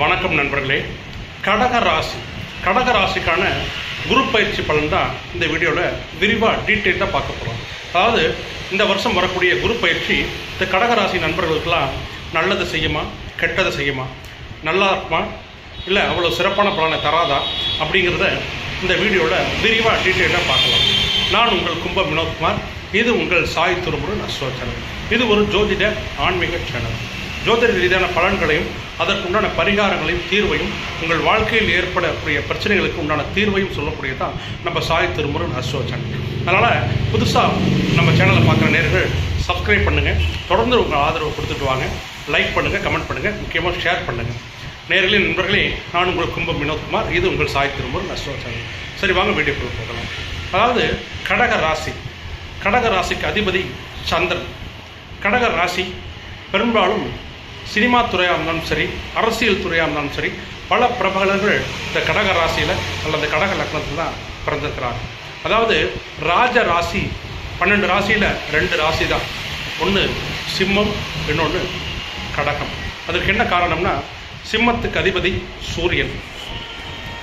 வணக்கம் நண்பர்களே. கடக ராசி. கடக ராசிக்கான குரு பயிற்சி பலன் தான் இந்த வீடியோவில் விரிவாக டீட்டெயிலாக பார்க்க போகிறோம் அதாவது இந்த வருஷம் வரக்கூடிய குரு பயிற்சி இந்த கடக ராசி நண்பர்களுக்கெல்லாம் நல்லது செய்யுமா? கெட்டதை செய்யுமா? நல்லா இருக்குமா? இல்லை அவ்வளோ சிறப்பான பலனை தராதா? அப்படிங்கிறத இந்த வீடியோவில் விரிவாக டீட்டெயிலாக பார்க்கலாம். நான் உங்கள் கும்ப வினோத்குமார். இது உங்கள் சாய் துருமுருன் அஸ்வ சேனல் இது ஒரு ஜோதிட ஆன்மீக சேனல். ஜோதிட ரீதியான பலன்களையும் அதற்குண்டான பரிகாரங்களையும் தீர்வையும் உங்கள் வாழ்க்கையில் ஏற்படக்கூடிய பிரச்சனைகளுக்கு உண்டான தீர்வையும் சொல்லக்கூடியதான் நம்ம சாய் திருமுருகன் அசோ சேனல் அதனால் புதுசாக நம்ம சேனலை பார்க்குற நேர்கள் சப்ஸ்கிரைப் பண்ணுங்கள் தொடர்ந்து உங்கள் ஆதரவு கொடுத்துட்டு வாங்க. லைக் பண்ணுங்கள் கமெண்ட் பண்ணுங்கள் முக்கியமாக ஷேர் பண்ணுங்கள் நேர்களே நண்பர்களே நான் உங்கள் கும்பம் வினோத்குமார். இது உங்கள் சாய் திருமுருகன் அசோ சேனல் சரி வாங்க வீடியோக்குள்ள போகலாம். அதாவது கடக ராசி. கடக ராசிக்கு அதிபதி சந்திரன். கடக ராசி பெரும்பாலும் சினிமா துறையாக இருந்தாலும் சரி அரசியல் துறையாக இருந்தாலும் சரி பல பிரபலங்கள் இந்த கடக ராசியில் அல்லது கடக லக்னத்தில் தான் பிறந்திருக்கிறாங்க. அதாவது ராஜ ராசி பன்னெண்டு ராசியில் ரெண்டு ராசி தான் ஒன்று சிம்மம் இன்னொன்று கடகம். அதற்கு என்ன காரணம்னா சிம்மத்துக்கு அதிபதி சூரியன்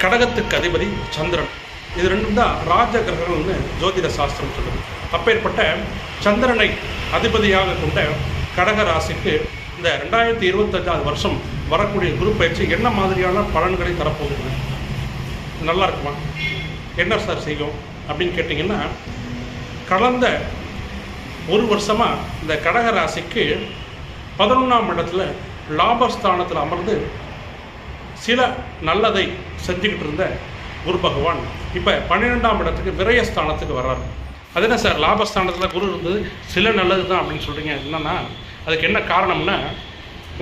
கடகத்துக்கு அதிபதி சந்திரன். இது ரெண்டும் தான் ராஜ கிரகங்கள்னு ஜோதிட சாஸ்திரம் சொல்லுது. அப்பேற்பட்ட சந்திரனை அதிபதியாக கொண்ட கடக ராசிக்கு இந்த ரெண்டாயிரத்தி இருபத்தஞ்சாவது வருஷம் வரக்கூடிய குரு பயிற்சி என்ன மாதிரியான பலன்களை தரப்போகுது? நல்லா இருக்குமா? என்ன சார் செய்யும் அப்படின்னு கேட்டிங்கன்னா கடந்த ஒரு வருஷமாக இந்த கடக ராசிக்கு பதினொன்றாம் இடத்துல லாபஸ்தானத்தில் அமர்ந்து சில நல்லதை செஞ்சுக்கிட்டு இருந்த குரு பகவான் இப்போ பன்னிரெண்டாம் இடத்துக்கு விரயஸ்தானத்துக்கு வர்றாரு. அது என்ன சார் லாபஸ்தானத்தில் குரு இருந்தது சில நல்லது தான் அப்படின்னு சொல்கிறீங்க என்னன்னா அதுக்கு என்ன காரணம்னா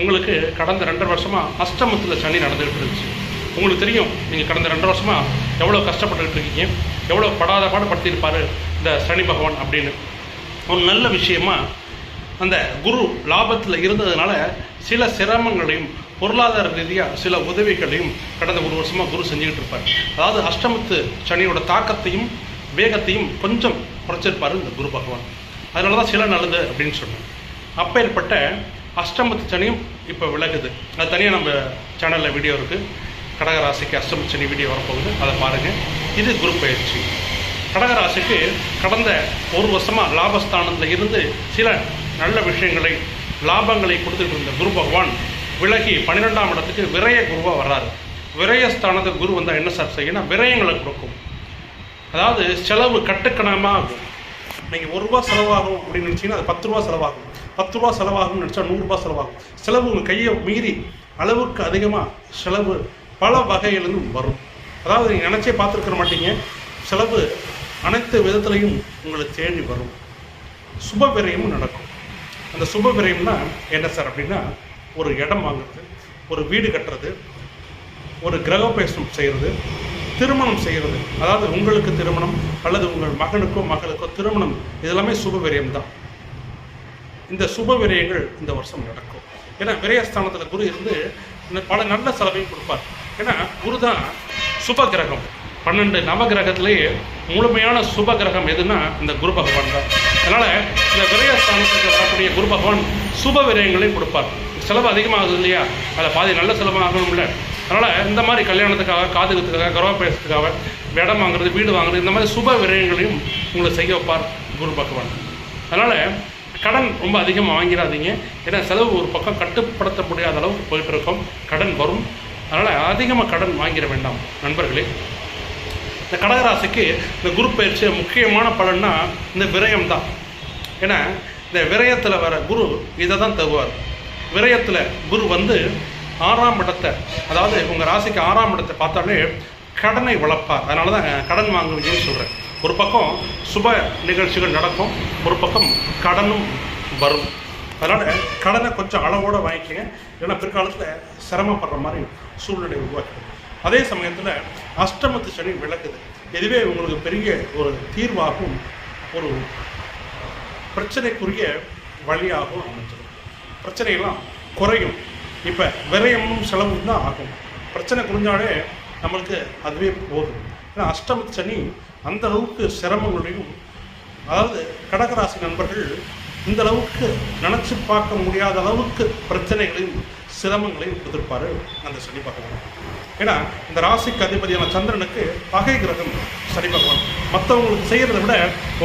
உங்களுக்கு கடந்த ரெண்டரை வருஷமாக அஷ்டமத்தில் சனி நடந்துகிட்டு இருந்துச்சு உங்களுக்கு தெரியும் நீங்கள் கடந்த ரெண்டு வருஷமாக எவ்வளோ கஷ்டப்பட்டுக்கிட்டு இருக்கீங்க எவ்வளோ படாத பாடுபடுத்தியிருப்பார் இந்த சனி பகவான் அப்படின்னு. ஒரு நல்ல விஷயமா அந்த குரு லாபத்தில் இருந்ததுனால சில சிரமங்களையும் பொருளாதார ரீதியாக சில உதவிகளையும் கடந்த ஒரு வருஷமாக குரு செஞ்சுக்கிட்டு இருப்பார் அதாவது அஷ்டமத்து சனியோட தாக்கத்தையும் வேகத்தையும் கொஞ்சம் குறைச்சிருப்பார் இந்த குரு பகவான். அதனால தான் சில நல்லது அப்படின்னு சொன்னேன். அப்பேற்பட்ட அஷ்டமத்து சனியும் இப்போ விலகுது. அது தனியாக நம்ம சேனலில் வீடியோ இருக்குது கடகராசிக்கு அஷ்டமத்து சனி வீடியோ வரப்போகுது. அதை பாருங்கள் இது குரு பயிற்சி. கடகராசிக்கு கடந்த ஒரு வருஷமாக லாபஸ்தானத்தில் இருந்து சில நல்ல விஷயங்களை லாபங்களை கொடுத்துட்டு இருந்த குரு பகவான் விலகி பன்னிரெண்டாம் இடத்துக்கு விரய குருவாக வர்றாரு. விரயஸ்தானத்துக்கு குரு வந்தால் என்ன சார் செய்யணும்? விரயங்களை கொடுக்கும். அதாவது செலவு கட்டுக்கணமாக ஆகும். நீங்கள் ஒரு ரூபா செலவாகும் அப்படின்னு நினச்சிங்கன்னா அது பத்து ரூபா செலவாகும். பத்து ரூபா செலவாகும்னு நினச்சா நூறுரூபா செலவாகும். செலவு உங்கள் கையை மீறி அளவுக்கு அதிகமாக செலவு பல வகையிலிருந்தும் வரும். அதாவது நீங்கள் நினச்சே பார்த்துருக்க மாட்டீங்க. செலவு அனைத்து விதத்துலையும் உங்களை தேடி வரும். சுப விரயமும் நடக்கும். அந்த சுப விரயம்னா என்ன சார் அப்படின்னா ஒரு இடம் வாங்குறது ஒரு வீடு கட்டுறது ஒரு கிரகோபேசம் செய்கிறது திருமணம் செய்கிறது அதாவது உங்களுக்கு திருமணம் அல்லது உங்கள் மகனுக்கோ மகளுக்கோ திருமணம் இதெல்லாமே சுப விரயம் தான் இந்த சுப விரயங்கள் இந்த வருஷம் நடக்கும். ஏன்னா விரயஸ்தானத்தில் குரு இருந்து இந்த பல நல்ல செலவையும் கொடுப்பார். ஏன்னா குரு தான் சுப கிரகம். பன்னெண்டு நவ கிரகத்திலேயே முழுமையான சுப கிரகம் எதுன்னா இந்த குரு பகவான் தான். அதனால் இந்த விரயஸ்தானத்துக்கு வரக்கூடிய குரு பகவான் சுப விரயங்களையும் கொடுப்பார். செலவு அதிகமாகுது இல்லையா? அதில் பாதி நல்ல செலவாகணும்ல அதனால் இந்த மாதிரி கல்யாணத்துக்காக காதுகத்துக்காக கர்ப்பப்பேசத்துக்காக இடம் வாங்குறது வீடு வாங்குறது இந்த மாதிரி சுப விரயங்களையும் உங்களை செய்ய வைப்பார் குரு பகவான். அதனால் கடன் ரொம்ப அதிகமாக வாங்கிடாதீங்க ஏன்னா செலவு ஒரு பக்கம் கட்டுப்படுத்த முடியாத அளவுக்கு போயிட்டு இருக்கோம் கடன் வரும். அதனால் அதிகமாக கடன் வாங்கிட வேண்டாம் நண்பர்களே. இந்த கடகராசிக்கு இந்த குரு பயிற்சி முக்கியமான பலன்னா இந்த விரயம் தான் ஏன்னா இந்த விரயத்தில் வர குரு இதை தான் தருவார். விரயத்தில் குரு வந்து ஆறாம் இடத்தை அதாவது உங்கள் ராசிக்கு ஆறாம் இடத்தை பார்த்தாலே கடனை வளர்ப்பார். அதனால தான் கடன் வாங்குவீங்கன்னு சொல்கிறேன் ஒரு பக்கம் சுப நிகழ்ச்சிகள் நடக்கும் ஒரு பக்கம் கடனும் வரும். அதனால் கடனை கொஞ்சம் அளவோடு வாங்கிக்கங்க. ஏன்னா பிற்காலத்தில் சிரமப்படுற மாதிரி சூழ்நிலை உருவாக்குது. அதே சமயத்தில் அஷ்டமத்து சனி விளக்குது. இதுவே உங்களுக்கு பெரிய ஒரு தீர்வாகவும் ஒரு பிரச்சனைக்குரிய வழியாகவும் அமைஞ்சிடும். பிரச்சனையெல்லாம் குறையும். இப்போ விரயமும் செலவும் தான் ஆகும். பிரச்சனை குறைஞ்சாலே நம்மளுக்கு அதுவே போதும். ஏன்னா அஷ்டமத்து சனி அந்த அளவுக்கு சிரமங்களையும் அதாவது கடகராசி நண்பர்கள் இந்த அளவுக்கு நினச்சி பார்க்க முடியாத அளவுக்கு பிரச்சனைகளையும் சிரமங்களையும் கொடுத்துருப்பாரு அந்த சனி பகவான். ஏன்னா இந்த ராசிக்கு அதிபதியான சந்திரனுக்கு பகை கிரகம் சனி பகவான். மற்றவங்களுக்கு செய்கிறத விட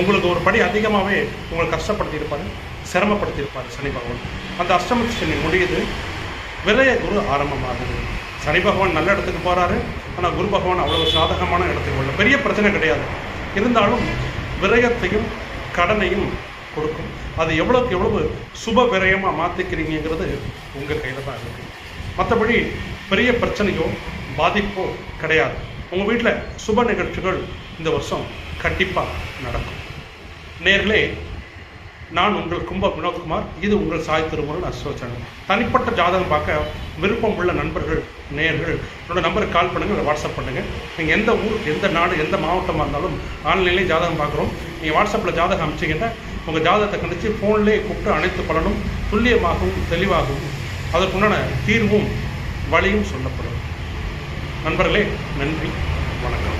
உங்களுக்கு ஒரு படி அதிகமாகவே உங்களை கஷ்டப்படுத்தியிருப்பாரு சிரமப்படுத்தியிருப்பாரு சனி பகவான். அந்த அஷ்டமத்து சனி முடியுது. விரைய குரு ஆரம்பமாகுது. சனி பகவான் நல்ல இடத்துக்கு போகிறாரு ஆனால் குரு பகவான் அவ்வளவு சாதகமான இடத்துக்கு வரல. பெரிய பிரச்சனை கிடையாது. இருந்தாலும் விரயத்தையும் கடனையும் கொடுக்கும். அது எவ்வளோக்கு எவ்வளவு சுப விரயமாக மாற்றிக்கிறீங்கிறது உங்கள் கையில் தான் இருக்குது மற்றபடி பெரிய பிரச்சனையோ பாதிப்போ கிடையாது. உங்கள் வீட்டில் சுப நிகழ்ச்சிகள் இந்த வருஷம் கண்டிப்பாக நடக்கும். நேர்களே நான் உங்கள் கும்ப வினோத்குமார் இது உங்கள் சாய் திருமுருகன் அஸ்வ சேனல். தனிப்பட்ட ஜாதகம் பார்க்க விருப்பம் உள்ள நண்பர்கள் நேயர்கள் என்னோட நம்பருக்கு கால் பண்ணுங்கள் இல்லை வாட்ஸ்அப் பண்ணுங்கள் நீங்கள் எந்த ஊர் எந்த நாடு எந்த மாவட்டமாக இருந்தாலும் ஆன்லைன்லேயே ஜாதகம் பார்க்குறோம். நீங்கள் வாட்ஸ்அப்பில் ஜாதகம் அமைச்சிங்கன்னா உங்கள் ஜாதகத்தை கண்டித்து ஃபோன்லேயே கூப்பிட்டு அனைத்து பலனும் துல்லியமாகவும் தெளிவாகவும் அதற்குண்டான தீர்வும் வழியும் சொல்லப்படும். நண்பர்களே நன்றி வணக்கம்.